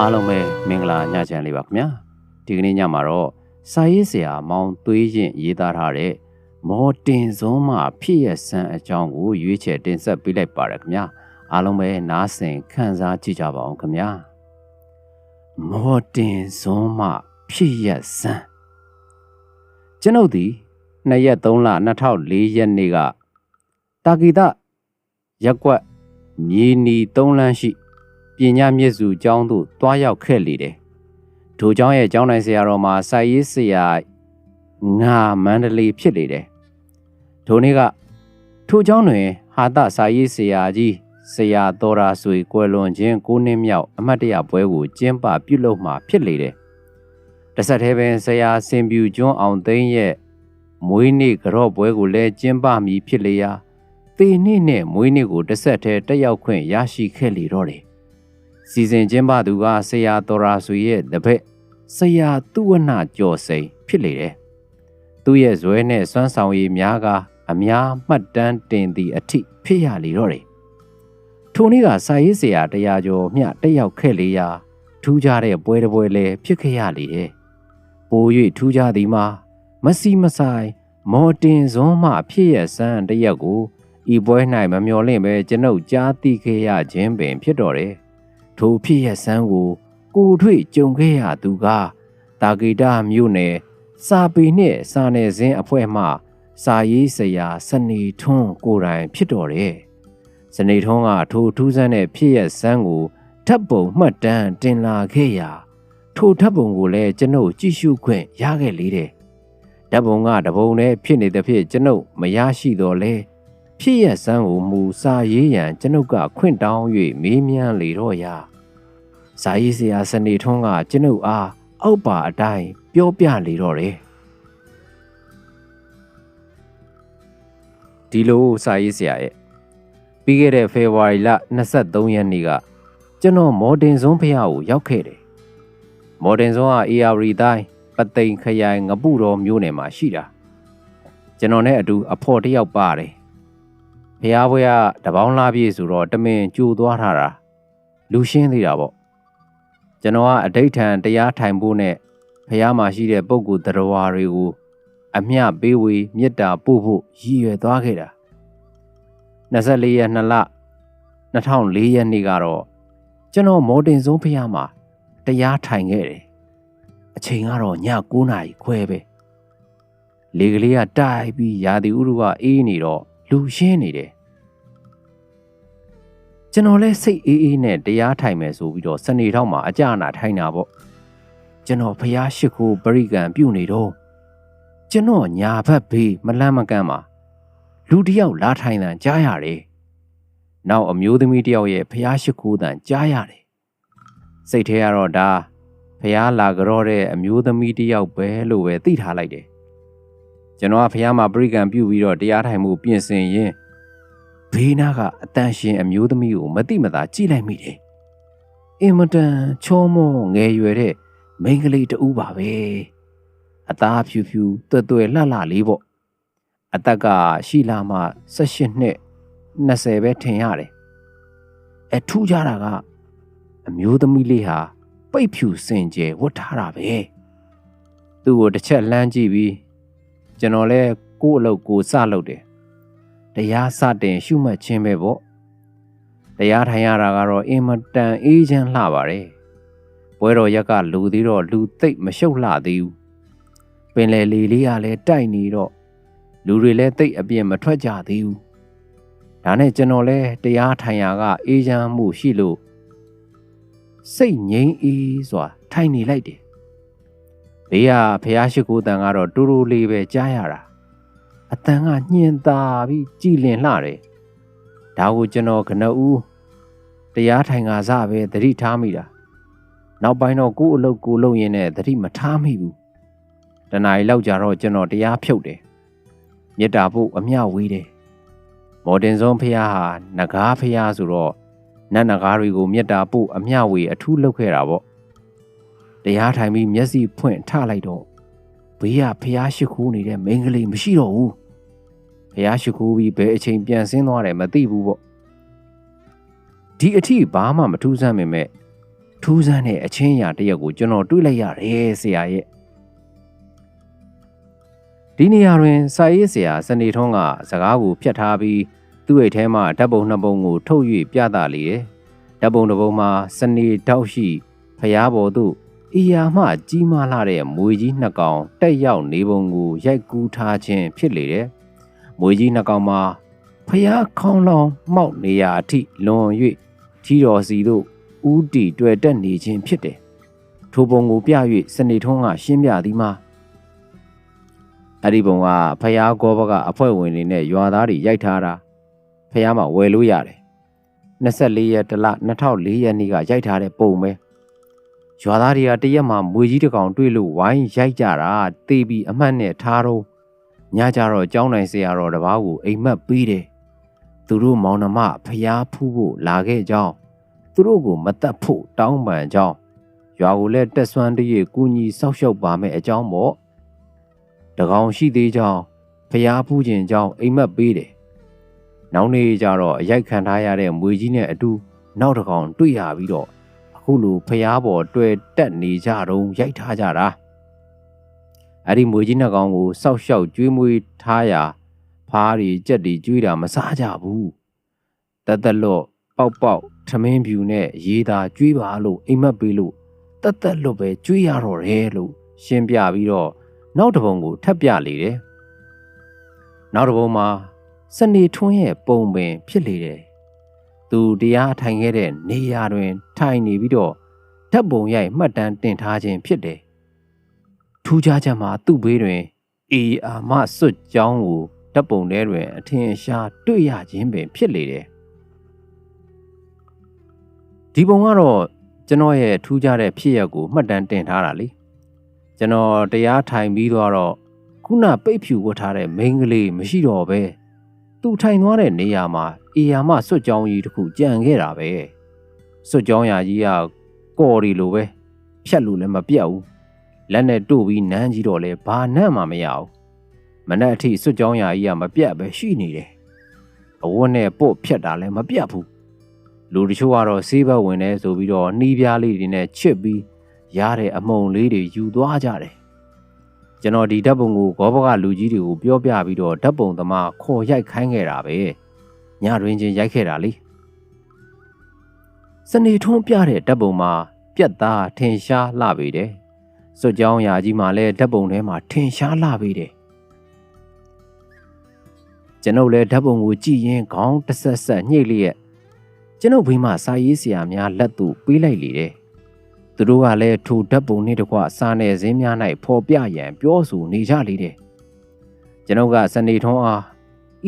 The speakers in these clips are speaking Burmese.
အားလုံးပဲမင်္ဂလာညချမ်းလေးပါခင်ဗျာဒီကနေ့ညမှာတော့စာရေးဆရာမောင်သွေးရင်ရေးသားထားတဲ့မော်တင်စွန်းမှဖြစ်ရဆန်းအကြောင်းကိုရွေးချယ်တင်ဆက်ပေးလိုက်ပါရခင်ဗျာအားလုံးပဲနားဆင်ခံစားကြည့်ကြပါအောင်ခင်ဗျာမော်တင်စွန်းမှဖြစ်ရဆန်းကျွန်ုပ်ဒီ2ရက်3လ2004ရက်နေ့ကတာဂီတရက်ကွက်မြေနီ3လမ်းရှိ ပညာမြစ်စုကျောင်းသို့တွားရောက်ခဲ့လေတယ်။ထိုကျောင်းရဲ့ကျောင်းနိုင်ဆရာတော်မှာစာရေးဆရာငါမန္တလေးဖြစ်လေတယ်။ထိုနေ့ကထိုကျောင်းတွင် ဟာတစာရေးဆရာကြီးဆရာတော်ရာဆွေကွယ်လွန်ခြင်း9နှစ်မြောက်အမတ်တရပွဲကိုကျင်းပပြုလုပ်မှာဖြစ်လေတယ်။တဆက်တည်းပင်ဆရာစင်ပြူကျွန်းအောင်သိန်းရဲ့မွေးနေ့ကြော့ပွဲကိုလည်းကျင်းပမည်ဖြစ်လေရာတေနေ့နဲ့မွေးနေ့ကိုတစ်ဆက်တည်းတက်ရောက်ခွင့်ရရှိခဲ့လေတော့တယ်။ စီစဉ်ကျင်းပသူကဆရာတော်ရာဆွေရဲ့တပည့်ဆရာသူဝနကျော်စိန်ဖြစ်လေတယ်။သူ့ရဲ့ဇွဲနဲ့စွမ်းဆောင်ရည်များကအများမှတ်တမ်းတင်သည့်အထိဖြစ်ရလေတော့တယ်။ထိုနေ့ကစာရေးဆရာတရားကျော်မျှတက်ရောက်ခဲ့လေရာထူးခြားတဲ့ပွဲတစ်ပွဲလည်းဖြစ်ခဲ့ရလေတယ်။ပို၍ထူးခြားသည်မှာမစီမဆိုင်မော်တင်စွန်းမှဖြစ်ရဆန်းတရက်ကိုဤပွဲ၌မမျော်လင့်ပဲကျွန်ုပ်ကြားသိခဲ့ရခြင်းပင်ဖြစ်တော်တယ်။ ထိုဖြစ်ရဆန်းကိုကိုထွေကြုံခဲ့ရသူကတာဂီတာမြို့နယ်စာပေနှင့်စာနယ်ဇင်းအဖွဲ့မှ စာရေးဆရာစနေထွန်းကိုယ်တိုင်ဖြစ်တော်တယ်။စနေထွန်းကထိုထူးဆန်းတဲ့ဖြစ်ရဆန်းကိုဓာတ်ပုံမှတ်တမ်းတင်လာခဲ့ရာထိုဓာတ်ပုံကိုလည်းကျွန်ုပ်ကြည့်ရှုခွင့်ရခဲ့လေတဲ့။ဓာတ်ပုံကတပုံနဲ့ဖြစ်နေတဲ့ဖြစ်ကျွန်ုပ်မရရှိတော့လဲ ဖြစ်ရဆန်းကိုမူစာရေးရန်ကျွန်ုပ်ကခွင့်တောင်း၍မေးမြန်းလေတော့ရာဇာရေးဆရာစနေထွန်းကကျွန်ုပ်အားအောက်ပါအတိုင်းပြောပြလေတော့တယ်ဒီလိုစာရေးဆရာရဲ့ပြီးခဲ့တဲ့ဖေဖော်ဝါရီလ23ရက်နေ့ကကျွန်တော်မော်တင်စွန်းဖះကိုရောက်ခဲ့တယ်မော်တင်စွန်းက AR တိုင်းပသိမ်ခရိုင်ငပုတော်မြို့နယ်မှာရှိတာကျွန်တော်နဲ့အတူအဖော်တယောက်ပါတယ် ဖះဘွဲကတပေါင်းလာပြည့်ဆိုတော့တမင်ကြိုသွားထားတာလူရှင်းသေးတာပေါ့ကျွန်တော်ကအဋိဌံတရားထိုင်ဖို့နဲ့ဖះမှာရှိတဲ့ပုံကူတရားတွေကိုအမျှပေးဝေမေတ္တာပို့ဖို့ရည်ရွယ်သွားခဲ့တာ24ရက်2လ2004ရက်နေ့ကတော့ကျွန်တော်မော်တင်ဆုံးဖះမှာတရားထိုင်ခဲ့တယ်အချိန်ကတော့ည9နာရီခွဲပဲလေကလေးကတိုက်ပြီးရာသီဥတုကအေးနေတော့ လူရှင်းနေတယ်ကျွန်တော်လဲစိတ်အေးအေးနဲ့တရားထိုင်မယ်ဆိုပြီးတော့စနေထောက်မှာအကြအနာထိုင်တာပေါ့ကျွန်တော်ဖျားရှိခိုးပရိကံပြုတ်နေတော့ကျွန်တော်ညာဘက်ဘေးမလန့်မကန့်မှာလူတယောက်လာထိုင်တန်ကြားရတယ်နောက်အမျိုးသမီးတယောက်ရဲ့ဖျားရှိခိုးတန်ကြားရတယ်စိတ်ထဲကတော့ဒါဖျားလာကြောတဲ့အမျိုးသမီးတယောက်ပဲလို့ပဲသိထားလိုက်တယ် ကျွန်တော်ကဖះမှာပရိကံပြုတ်ပြီးတော့တရားထိုင်မှုပြင်ဆင်ရင်ဘေးနားကအတန်ရှင်အမျိုးသမီးကိုမတိမသာကြည့်လိုက်မိတယ်။အင်မတန်ချောမောငယ်ရွယ်တဲ့မိန်းကလေးတူပါပဲ။အသားဖြူဖြူတွဲ့တွဲ့လှလှလေးပေါ့။အသက်ကရှိလာမှ18နှစ်20ပဲထင်ရတယ်။အထူးကြတာကအမျိုးသမီးလေးဟာပိတ်ဖြူစင်ကြယ်ဝတ်ထားတာပဲ။သူ့ကိုတစ်ချက်လှမ်းကြည့်ပြီး ကျွန်တော်လဲကို့အလုပ်ကိုစလုပ်တယ်တရားစတင်ရှုမှတ်ခြင်းပဲပေါ့တရားထိုင်ရတာကတော့အင်မတန်အေးချမ်းလှပါတယ်ပွဲတော်ရက်ကလူသေးတော့လူသိပ်မရှုပ်လှသေးဘူးပင်လေလေလေးကလည်းတိုက်နေတော့လူတွေလည်းသိပ်အပြင်မထွက်ကြသေးဘူးဒါနဲ့ကျွန်တော်လဲတရားထိုင်ရကအေးချမ်းမှုရှိလို့စိတ်ငြိမ်းအေးစွာထိုင်နေလိုက်တယ် ဘေးကဖះရှိခိုးတန်ကတော့တူတူလေးပဲကြားရတာအတန်ကညင်သာပြီးကြည်လင်လှတယ်ဒါကိုကျွန်တော်ကနဦးတရားထိုင်ကစားပဲသတိထားမိတာနောက်ပိုင်းတော့ကို့အလုပ်ကိုလုပ်ရင်းနဲ့သတိမထားမိဘူးတနားရီလောက်ကြာတော့ကျွန်တော်တရားဖြုတ်တယ်မေတ္တာဖို့အမျှဝေးတယ်မော်တင်ဆုံးဖះဟာနဂါးဖះဆိုတော့နတ်နဂါးတွေကိုမေတ္တာဖို့အမျှဝေအထူးလုပ်ခဲ့တာပေါ့ တရားထိုင်ပြီးမျက်စိဖွင့်ထလိုက်တော့ဘေးကဖះရှိခိုးနေတဲ့မိန်းကလေးမရှိတော့ဘူးဖះရှိခိုးပြီးဘယ်အချိန်ပြန်ဆင်းသွားတယ်မသိဘူးပေါ့ဒီအထိဘာမှမထူးဆန်းပေမဲ့ထထူးဆန်းတဲ့အချင်းအရာတစ်ရက်ကိုကျွန်တော်တွေ့လိုက်ရတယ်ဆရာရဲ့ဒီနေရာတွင်စာရေးဆရာစနေထွန်းကစကားကိုဖြတ်ထားပြီးသူ့အိတ်ထဲမှဓာတ်ပုံနှစ်ပုံကိုထုတ်၍ပြသလေတယ်ဓာတ်ပုံတစ်ပုံမှာစနေတောက်ရှိဖျားပေါ်သို့ အီယာမှကြီးမားလာတဲ့မွေကြီးနှစ်ကောင်တက်ရောက်နေပုံကိုရိုက်ကူးထားခြင်းဖြစ်လေတယ်မွေကြီးနှစ်ကောင်မှာဖျားခေါင်းလောင်မှောက်နေရာအထိလွန်၍ထီတော်စီတို့ဥတီတွေ့တက်နေခြင်းဖြစ်တယ်ထိုပုံကိုပြ၍စနေထွန်းကရှင်းပြသည်မှာအဲ့ဒီပုံကဖျားကောဘကအဖွဲ့ဝင်တွေနဲ့ရွာသားတွေရိုက်ထားတာဖျားမှာဝယ်လို့ရတယ်24ရက်တလ2004ရက်နေ့ကရိုက်ထားတဲ့ပုံပဲ ရွာသားတွေကတရက်မှမွေကြီးတစ်ကောင်တွေ့လို့ဝိုင်းရိုက်ကြတာတေးပြီးအမှတ်နဲ့ထားတော့ညကြတော့ကြောင်းနိုင်ဆရာတော်တပားကိုအိမ်မက်ပေးတယ်သူတို့မောင်နှမဖျားဖူးဖို့လာခဲ့ကြောင်းသူတို့ကိုမတက်ဖို့တောင်းပန်ကြောင်းရွာကိုလည်းတက်ဆွမ်းတည်းကူညီဆောက်ရှောက်ပါမယ်အကြောင်းပေါ့တကောင်ရှိသေးကြောင်းဖျားဖူးခြင်းကြောင်းအိမ်မက်ပေးတယ်နောက်နေ့ကျတော့အရိုက်ခံထားရတဲ့မွေကြီးနဲ့အတူနောက်တစ်ကောင်တွေ့ရပြီးတော့ အခုလိုဖျားပေါ်တွေ့တက်နေကြတော့ရိုက်ထားကြတာအဲ့ဒီမွေကြီးနှစ်ကောင်ကိုစောက်ရှောက်ကျွေးမွေးထားရာဖားတွေကြက်တွေကျွေးတာမစားကြဘူးတသက်လော့ပေါက်ပေါက်ထမင်းဖြူနဲ့ရေးတာကျွေးပါလို့အိမ်မက်ပေးလို့တသက်လွတ်ပဲကျွေးရတော့တယ်လို့ရှင်းပြပြီးတော့နောက်တစ်ပုံကိုထပ်ပြလေတယ်နောက်တစ်ပုံမှာစနေထွန်းရဲ့ပုံပင်ဖြစ်လေတယ် သူတရားထိုင်ခဲ့တဲ့နေရာတွင် ထိုင်နေပြီးတော့ဓာတ်ပုံရိုက်မှတ်တမ်းတင်ထားခြင်းဖြစ်တယ်ထူးခြားချက်မှာသူ့ဘေးတွင်အေအာမစွတ်ကြောင်းကိုဓာတ်ပုံထဲတွင် အထင်ရှားတွေ့ရခြင်းပင်ဖြစ်လေတယ်ဒီပုံကတော့ကျွန်တော်ရဲ့ထူးခြားတဲ့ဖြစ်ရပ်ကိုမှတ်တမ်းတင်ထားတာလေကျွန်တော်တရားထိုင်ပြီးတော့ခုနပိတ်ဖြူဝတ်ထားတဲ့မိန်းကလေးမရှိတော့ပဲ သူထိုင်သွားတဲ့နေရာမှာအေယာမစွတ်ကြောင်းကြီးတစ်ခုကြံခဲ့တာပဲစွတ်ကြောင်းရာကြီးကကော်ရီလိုပဲဖြတ်လို့လည်းမပြတ်ဘူးလက်နဲ့တို့ပြီးနမ်းကြီးတော့လဲဘာနမ်းမှမရဘူးမနဲ့အထိစွတ်ကြောင်းရာကြီးကမပြတ်ပဲရှိနေတယ်အဝတ်နဲ့ပို့ဖြတ်တာလည်းမပြတ်ဘူးလူတချို့ကတော့ဆေးဘက်ဝင်နေဆိုပြီးတော့နှီးပြားလေးတွေနဲ့ချစ်ပြီးရတဲ့အမုံလေးတွေယူသွားကြတယ် ကျွန်တော်ဒီဓာတ်ပုံကိုဂောဘကလူကြီးတွေကိုပြောပြပြီးတော့ဓာတ်ပုံသမားခေါ်ရိုက်ခိုင်းခဲ့တာပဲညတွင်ချင်းရိုက်ခဲ့တာလေစနေထွန်းပြတဲ့ဓာတ်ပုံမှာပြက်သားထင်ရှားလှပေတယ်စွတ်ကြောင်းရာကြီးမှာလည်းဓာတ်ပုံထဲမှာထင်ရှားလှပေတယ်ကျွန်ုပ်လည်းဓာတ်ပုံကိုကြည့်ရင်းခေါင်းတဆက်ဆက်ညှိလျက်ကျွန်ုပ်ဘေးမှာစာရေးဆရာများလက်သူပေးလိုက်လေတယ် သူတို့ကလည်းထိုဓာတ်ပုံနှင့်တကွစာနယ်ဇင်းများ၌ဖော်ပြရန်ပြောဆိုနေကြလေတယ်ကျွန်ုပ်ကစနေထွန်းအား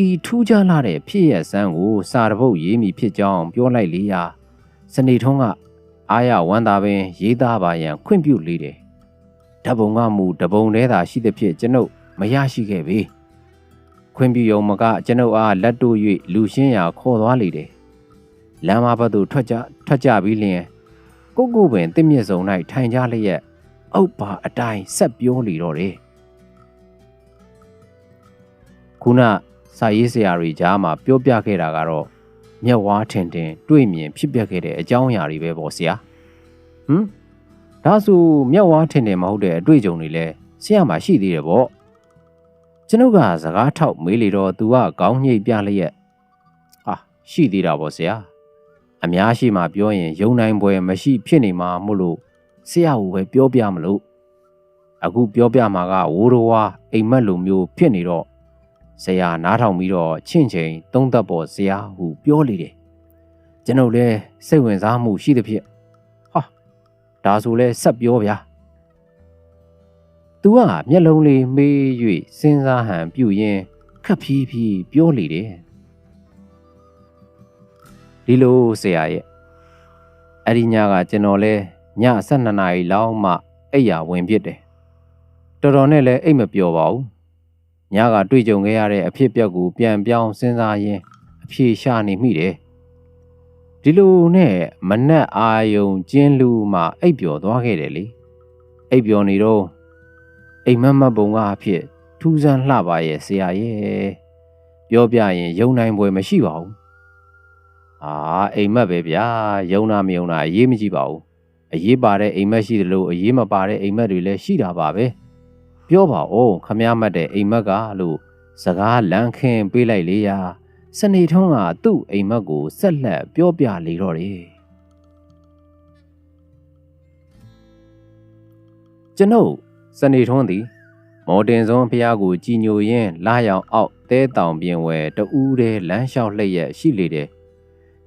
ဤထူးခြားလာတဲ့ဖြစ်ရဆန်းကိုစာတပုတ်ရေးမိဖြစ်ကြောင်းပြောလိုက်လေရာစနေထွန်းကအာရဝမ်းသာပင် ရေးသားပါရန်ခွင့်ပြုလေတယ်ဓာတ်ပုံကမူတပုံတည်းသာရှိသဖြင့်ကျွန်ုပ်မရရှိခဲ့ပေခွင့်ပြုရုံမကကျွန်ုပ်အားလက်တို့၍လူရှင်းရာခေါ်သွားလေတယ်လမ်းမဘက်သို့ထွက်ကြထွက်ကြပြီးလျင် ကိုကိုပင်တင့်မြင့်စုံ၌ထိုင်ကြလျက်အောက်ပါအတိုင်းဆက်ပြောလေတော့တယ်ခုနစာရေးဆရာတွေကြားမှာပြောပြခဲ့တာကတော့မျက်ဝါးထင်ထင်တွေ့မြင်ဖြစ်ပျက်ခဲ့တဲ့အကြောင်းအရာတွေပဲပေါ့ဆရာဟမ်ဒါဆိုမျက်ဝါးထင်ထင်မဟုတ်တဲ့အတွေ့အကြုံတွေလည်းဆရာမှာရှိသေးတယ်ပေါ့ကျွန်ုပ်ကစကားထောက်မေးလေတော့သူကခေါင်းညိတ်ပြလျက်ဟာရှိသေးတာပေါ့ဆရာ အများရှိမှပြောရင်ယုံနိုင်ပွဲမရှိဖြစ်နေမှာမို့လို့ဆရာကိုပဲပြောပြမလို့အခုပြောပြမှာကဝိုးတော်ဝါအိမ်မက်လိုမျိုးဖြစ်နေတော့ဆရာနားထောင်ပြီးတော့ချင့်ချိန်သုံးသက်ပေါ်ဆရာဟုပြောလေတယ်ကျွန်ုပ်လည်းစိတ်ဝင်စားမှုရှိသဖြင့်ဟာဒါဆိုလဲဆက်ပြောဗျာသူကမျက်လုံးလေးမေး၍စဉ်းစားဟန်ပြုရင်းခက်ဖြည်းဖြည်းပြောလေတယ် ဒီလိုဆရာရဲ့အဲ့ဒီညကကျွန်တော်လဲည12နာရီလောက်မှအိယာဝင်ဖြစ်တယ်တော်တော်နဲ့လည်းအိတ်မပျော်ပါဘူးညကတွေ့ကြုံခဲ့ရတဲ့အဖြစ်ပြက်ကိုပြန်ပြောင်းစဉ်းစားရင်းအဖြေရှာနေမိတယ်ဒီလိုနဲ့မနက်အာယုံကျင်းလူမှအိပ်ပျော်သွားခဲ့တယ်လေအိပ်ပျော်နေတော့အိမ်မက်မက်ပုံကအဖြစ်ထူးဆန်းလှပါရဲ့ဆရာရဲ့ပြောပြရင်ယုံနိုင်ပွဲမရှိပါဘူး အာအိမ်မက်ပဲဗျာယုံနာမယုံနာအရေးမကြည့်ပါဘူးအရေးပါတဲ့အိမ်မက်ရှိတယ်လို့အရေးမပါတဲ့အိမ်မက်တွေလည်းရှိတာပါပဲပြောပါဦးခမရမတ်တဲ့အိမ်မက်ကလို့စကားလန်းခင်းပေးလိုက်လေရာစနေထုံးကသူ့အိမ်မက်ကိုဆက်လက်ပြောပြလေတော့တယ်ကျွန်ုပ်စနေထုံးသည် မော်တင်စွန်းဖះကိုကြည်ညိုရင်းလာရောင်အောက်တဲတောင်ပြင်ဝဲတူးတဲ့လမ်းလျှောက်လှည့်ရက်ရှိလေတယ်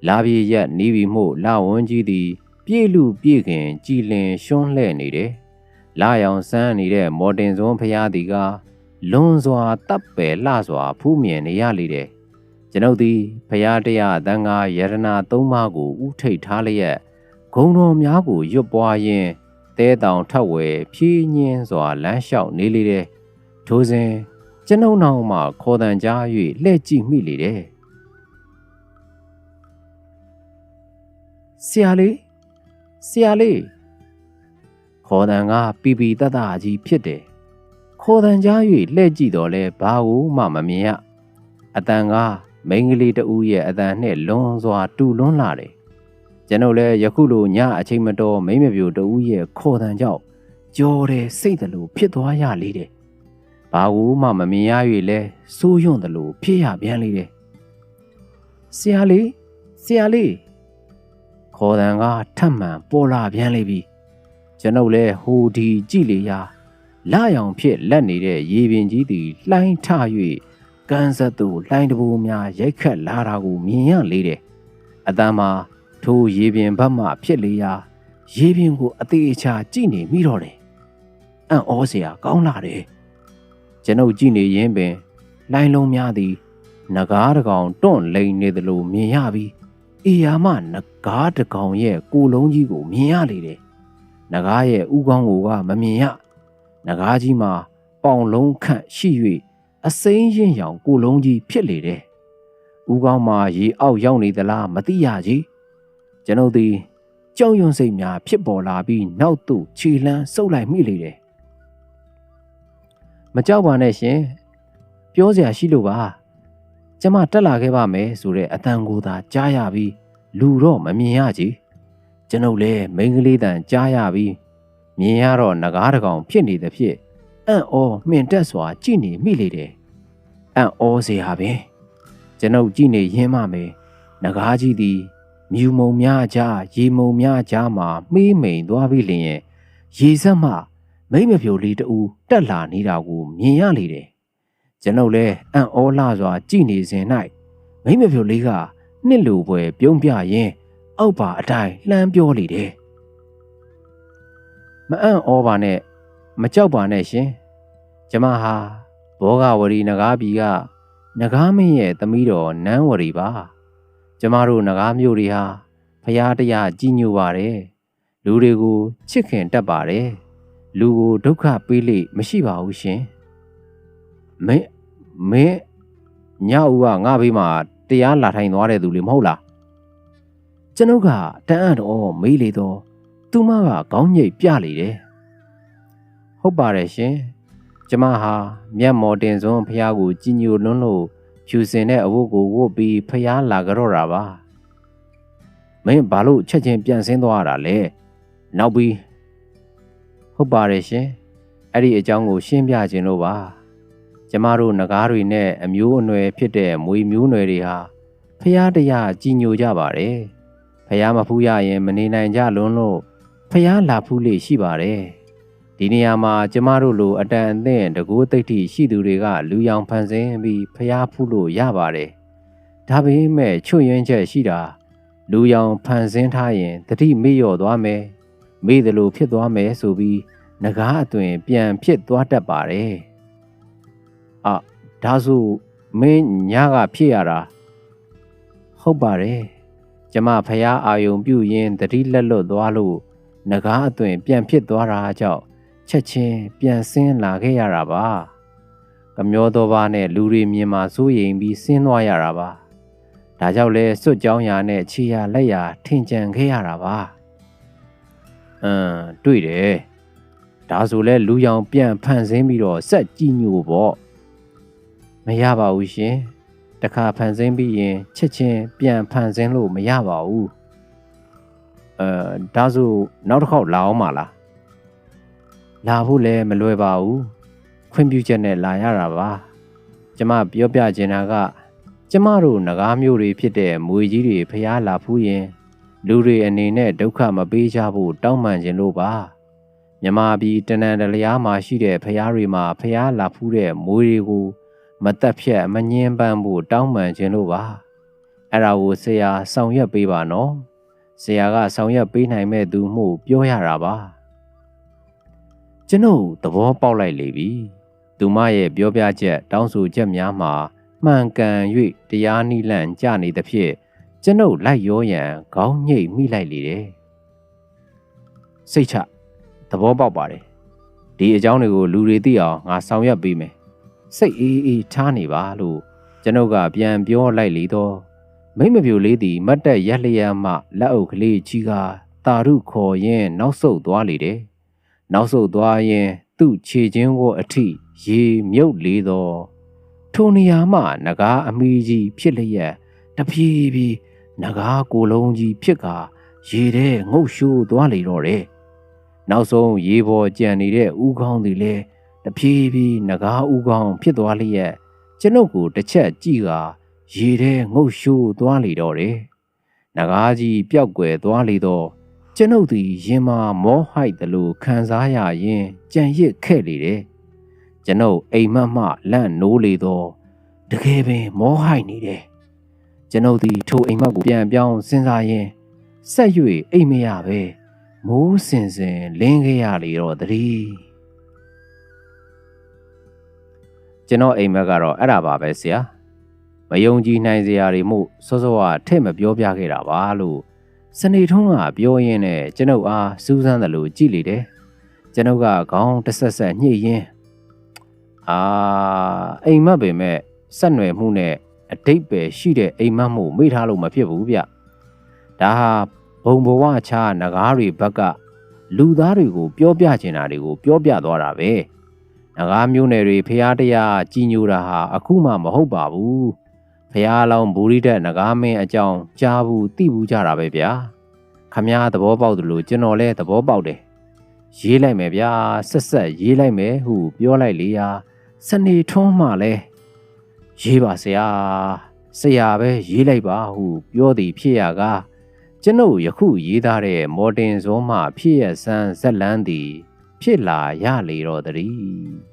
လာပြေရက်နီးပြီးမှုလာဝန်းကြီးသည် ပြေလူပြေခင်ကြည်လင်ရှွန်းလှဲ့နေတယ်လာရောင်ဆန်းနေတဲ့မော်တင်စွန်းဖះသည်ကလွန်စွာတပ်ပယ်လှစွာဖူးမြင်နေရလေတယ်ကျွန်ုပ်သည်ဖះတရားတန်ဃာယရနာသုံးပါးကိုဥထိတ်ထားလျက်ဂုံတော်များကိုရွတ်ပွားရင်းတဲတောင်ထက်ဝဲဖြည်းညင်းစွာလမ်းလျှောက်နေလေတယ်ထိုစဉ်ကျွန်ုပ်နောက်မှခေါ်တန်ကြား၍လှဲ့ကြည့်မိလေတယ် ဆရာလေးဆရာလေးခေါ်တန်ကပီပီတတကြီးဖြစ်တယ်ခေါ်တန်ကြား၍လှဲ့ကြည့်တော့လဲဘာကိုမှမမြင်ရအတန်ကမိန်းကလေးတဦးရဲ့အတန်နဲ့လွန်စွာတူလွန်းလာတယ်ကျွန်ုပ်လည်းယခုလိုညအချိန်မတော်မိမ့်မပြိုတဦးရဲ့ခေါ်တန်ကြောင့်ကြော်တယ်စိတ်တလို့ဖြစ်သွားရလေတယ်ဘာဘူးမှမမြင်ရ၍လဲစိုးရွံ့တယ်လို့ဖြစ်ရပြန်လေတယ်ဆရာလေးဆရာလေး ခေါ်တန်ကထပ်မှန်ပေါ်လာပြန်လေပြီကျွန်ုပ်လဲဟိုဒီကြည့်လေရာလာရောင်ဖြစ်လက်နေတဲ့ရေပင်ကြီးသည်လှိုင်းထ၍ကန်းဆက်သူလှိုင်းတဘူများရိုက်ခတ်လာတာကိုမြင်ရလေတယ်အတမ်းမှာထိုရေပင်ဘက်မှဖြစ်လေရာရေပင်ကိုအသေးအချာကြည့်နေမိတော့တယ်အံ့ဩစရာကောင်းလာတယ်ကျွန်ုပ်ကြည့်နေရင်ပင်လိုင်းလုံးများသည်နဂါးတကောင်တွန့်လိန်နေသလိုမြင်ရပြီး အေယာမနဂါးတကောင်ရဲ့ကိုလုံးကြီးကိုမြင်ရလေတယ်နဂါးရဲ့ဥကောင်းကိုကမမြင်ရနဂါးကြီးမှာပေါင်လုံးခန့်ရှိ၍အစိမ်းရင်ရောင်ကိုလုံးကြီးဖြစ်လေတယ်ဥကောင်းမှာရေအောက်ရောက်နေသလားမသိရကြီးကျွန်ုပ်သည်ကြောက်ရွံ့စိတ်များဖြစ်ပေါ်လာပြီးနောက်သို့ခြေလှမ်းဆုပ်လိုက်မိလေတယ်မကြောက်ပါနဲ့ရှင်ပြောစရာရှိလို့ပါ ကျမတက်လာခဲ့ပါမယ်ဆိုတဲ့အတန်ကိုသာကြားရပြီးလူတော့မမြင်ရကြီးကျွန်ုပ်လည်းမိန်းကလေးတန်ကြားရပြီးမြင်ရတော့ငကားတကောင်ဖြစ်နေသဖြင့်အံ့ဩမှင်တက်စွာကြည့်နေမိလေတယ်အံ့ဩစေဟာပင်ကျွန်ုပ်ကြည့်နေရင်းမှမယ်ငကားကြီးသည်မြူမုံများကြားရေမုံများကြားမှာမေးမိန်သွားပြီလျင်ရေဆက်မှမိမ့်မဖြိုလေးတူတက်လာနေတာကိုမြင်ရလေတယ် ကျွန်ုပ်လည်းအံ့ဩလှစွာကြည်နေစဉ်၌မိမ့်မဖြိုလေးကနှစ်လူပွဲပြုံးပြရင်းအောက်ပါအတိုင်းလှမ်းပြောလေတယ်မအံ့ဩပါနဲ့မကြောက်ပါနဲ့ရှင်ကျမဟာဘောဂဝရီနဂါပြည်ကနဂါမင်းရဲ့သမီးတော်နန်းဝရီပါကျမတို့နဂါမျိုးတွေဟာဖရာတရားကြီးညိုပါတယ်လူတွေကိုချစ်ခင်တတ်ပါတယ်လူကိုဒုက္ခပေးလိမရှိပါဘူးရှင်မင်း မင်းညဦးကငါဘေးမှာတရားလာထိုင်သွားတဲ့သူလေမဟုတ်လားကျွန်ုပ်ကတန်းအံ့တော့မေးလေတော့သူမကခေါင်းညိတ်ပြလေတယ်ဟုတ်ပါတယ်ရှင်ကျမဟာမျက်မော်တင်စွန်းဖះကိုကြည်ညိုလွန်းလို့ဖြူစင်တဲ့အဝတ်ကိုဝတ်ပြီးဖះလာကြတော့တာပါမင်းဘာလို့ချက်ချင်းပြန်ဆင်းသွားတာလဲနောက်ပြီးဟုတ်ပါတယ်ရှင်အဲ့ဒီအကြောင်းကိုရှင်းပြခြင်းလို့ပါ ကျမတို့ငကားတွေနဲ့အမျိုးအနွယ်ဖြစ်တဲ့မွေမျိုးနွယ်တွေဟာဖះတရားကြည်ညိုကြပါတယ်ဖះမဖူးရရင်မနေနိုင်ကြလွန်းလို့ဖះလာဖူးလေရှိပါတယ်ဒီနေရာမှာကျမတို့လိုအတန်အသင့်တကူသိဋ္ဌိရှိသူတွေကလူရောင်ဖန်ဆင်းပြီးဖះဖူးလို့ရပါတယ်ဒါပေမဲ့ချွတ်ယွင်းချက်ရှိတာလူရောင်ဖန်ဆင်းထားရင်တတိမေ့လျော့သွားမယ်မေ့တယ်လို့ဖြစ်သွားမယ်ဆိုပြီးငကားအသွင်ပြန်ဖြစ်သွားတတ်ပါတယ်။ အာဒါဆိုမင်းညကဖြစ်ရတာဟုတ်ပါတယ်။ကျမဖះအာယုံပြုတ်ရင်တတိလက်လွတ်သွားလို့ငကားအသွင်ပြန်ဖြစ်သွားတာကြောင့်ချက်ချင်းပြန်ဆင်းလာခဲ့ရတာပါ။ကမျောတော်ပါနဲ့လူတွေမြင်မှာစိုးရိမ်ပြီးဆင်းသွားရတာပါ။ဒါကြောင့်လဲစွတ်ကြောင်းရာနဲ့ခြေရလက်ရာထင်ကြံခဲ့ရတာပါ။အင်းတွေ့တယ်။ဒါဆိုလဲလူရောင်ပြန်ဖန်ဆင်းပြီးတော့ဆက်ကြည့်ညို့ပေါ့ မရပါဘူးရှင်တခါဖန်ဆင်းပြီးရင်ချက်ချင်းပြန်ဖန်ဆင်းလို့မရပါဘူးအအဲဒါဆိုနောက်တစ်ခေါက်လာအောင်မလားလာဖို့လည်းမလွယ်ပါဘူးခွင့်ပြုချက်နဲ့လာရတာပါကျမပြောပြချင်တာက ကျမတို့ငကားမျိုးတွေဖြစ်တဲ့မွေကြီးတွေဖျားလာဖူးရင် လူတွေအနေနဲ့ဒုက္ခမပေးကြဖို့တောင်းပန်ခြင်းလို့ပါမြမပြည်တနန်တလျားမှာရှိတဲ့ဖျားတွေမှာဖျားလာဖူးတဲ့မွေတွေကို မတက်ဖြတ်မငင်းပန်းဖို့တောင်းပန်ခြင်းလို့ပါအဲ့ဒါကိုဆရာဆောင်ရွက်ပေးပါနော်ဆရာကဆောင်ရွက်ပေးနိုင်မဲ့သူမှုပြောရတာပါကျွန်ုပ်သဘောပေါက်လိုက်လေပြီသူမရဲ့ပြောပြချက်တောင်းဆိုချက်များမှာမှန်ကန်၍တရားနိလန့်ကြနေသဖြင့်ကျွန်ုပ်လိုက်ရောရန်ခေါင်းညိတ်မိလိုက်လေတယ်စိတ်ချသဘောပေါက်ပါတယ်ဒီအကြောင်းတွေကိုလူတွေသိအောင်ငါဆောင်ရွက်ပေးမယ် စိတ်အေးအေးထားနေပါလို့ကျွန်ုပ်ကပြန်ပြောလိုက်လေတော့မိမပြိုလေးသည်မတ်တက်ရက်လျက်မှလက်အုပ်ကလေးကြီးကတာရုခေါ်ရင်းနောက်ဆုတ်သွားလေတယ်နောက်ဆုတ်သွားရင်သူ့ခြေချင်းကိုအထိရေမြုပ်လေတော့ထိုနေရာမှနဂါအမီကြီးဖြစ်လျက်တဖြည်းဖြည်းနဂါကိုလုံးကြီးဖြစ်ကရေထဲငုတ်ရှိုးသွားလေတော့တယ်နောက်ဆုံးရေပေါ်ကြံနေတဲ့ဥကောင်းသည်လည်း တဖြည်းဖြည်းနဂါဥကောင်းဖြစ်သွားလျက်ကျွန်ုပ်ကိုတစ်ချက်ကြည့်ကရေထဲငုတ်ရှိုးသွားလေတော့တယ်နဂါကြီးပျောက်ကွယ်သွားလေတော့ကျွန်ုပ်သည်ရင်မာမောဟိုက်သလိုခံစားရရင်ကြံရစ်ခဲ့လေတယ်ကျွန်ုပ်အိမ်မက်မှလန့်နိုးလေတော့တကယ်ပင်မောဟိုက်နေတယ်ကျွန်ုပ်သည်ထိုအိမ်မက်ကိုပြန်ပြောင်းစဉ်းစားရင်ဆက်၍အိမ်မရပဲမိုးစင်စင်လင်းခဲ့ရလေတော့တည်း ကျွန်တော်အိမ်မက်ကတော့အဲ့ဒါပါပဲဆရာမယုံကြည်နိုင်စရာတွေမှုစောစောကထည့်မပြောပြခဲ့တာပါလို့စနေထုံးကပြောရင်းနဲ့ကျွန်ုပ်အားစူးစမ်းတယ်လို့ကြည်လေတယ်ကျွန်ုပ်ကခေါင်းတဆက်ဆက်ညှိရင်းအာအိမ်မက်ပေမဲ့ဆက်နွယ်မှုနဲ့အတိတ်ပဲရှိတဲ့အိမ်မက်မှုမိထားလို့မဖြစ်ဘူးဗျဒါဟာဘုံဘဝချာနဂါးတွေဘက်ကလူသားတွေကိုပြောပြချင်တာတွေကိုပြောပြသွားတာပဲ နဂါးမျိုးနယ်တွေဖျားတရားကြီးညိုတာဟာအခုမှမဟုတ်ပါဘူးဖះလောင်းဘူရိတက်နဂါမင်းအကြောင်းကြားဘူးသိဘူးကြတာပဲဗျာခမားသဘောပေါက်တယ်လို့ကျွန်တော်လည်းသဘောပေါက်တယ်ရေးလိုက်မယ်ဗျာဆက်ဆက်ရေးလိုက်မယ်ဟုပြောလိုက်လေရာစနေထွန်းမှလည်းရေးပါဆရာဆရာပဲရေးလိုက်ပါဟုပြောသည်ဖြစ်ရကကျွန်ုပ်ယခုရေးသားတဲ့မော်တင်ဇောမှဖြစ်ရဆန်းဇက်လန်းသည် ဖြစ်လာရလေတော့တည်း